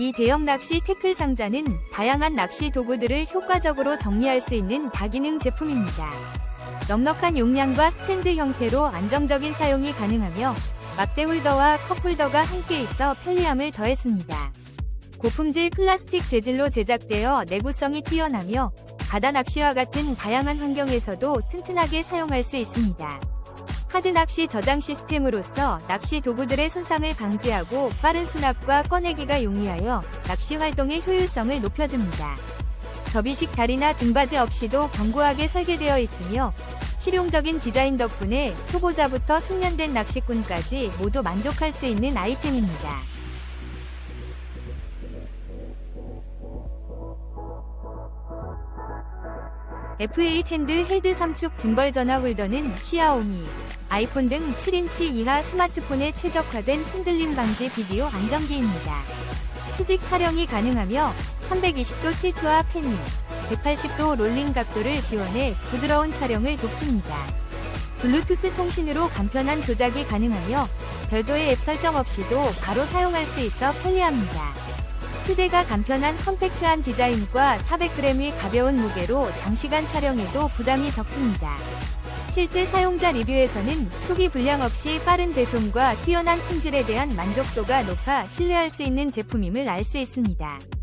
이 대형 낚시 태클 상자는 다양한 낚시 도구들을 효과적으로 정리할 수 있는 다기능 제품입니다. 넉넉한 용량과 스탠드 형태로 안정적인 사용이 가능하며 막대 홀더와 컵 홀더가 함께 있어 편리함을 더했습니다. 고품질 플라스틱 재질로 제작되어 내구성이 뛰어나며 바다 낚시와 같은 다양한 환경에서도 튼튼하게 사용할 수 있습니다. 하드 낚시 저장 시스템으로서 낚시 도구들의 손상을 방지하고 빠른 수납과 꺼내기가 용이하여 낚시 활동의 효율성을 높여줍니다. 접이식 다리나 등받이 없이도 견고하게 설계되어 있으며 실용적인 디자인 덕분에 초보자부터 숙련된 낚시꾼까지 모두 만족할 수 있는 아이템입니다. F8 핸드 헬드 3축 짐벌 전화 홀더는 시아오미, 아이폰 등 7인치 이하 스마트폰에 최적화된 흔들림 방지 비디오 안정기입니다. 수직 촬영이 가능하며 320도 틸트와 패닝, 180도 롤링 각도를 지원해 부드러운 촬영을 돕습니다. 블루투스 통신으로 간편한 조작이 가능하며 별도의 앱 설정 없이도 바로 사용할 수 있어 편리합니다. 휴대가 간편한 컴팩트한 디자인과 400g의 가벼운 무게로 장시간 촬영에도 부담이 적습니다. 실제 사용자 리뷰에서는 초기 불량 없이 빠른 배송과 뛰어난 품질에 대한 만족도가 높아 신뢰할 수 있는 제품임을 알 수 있습니다.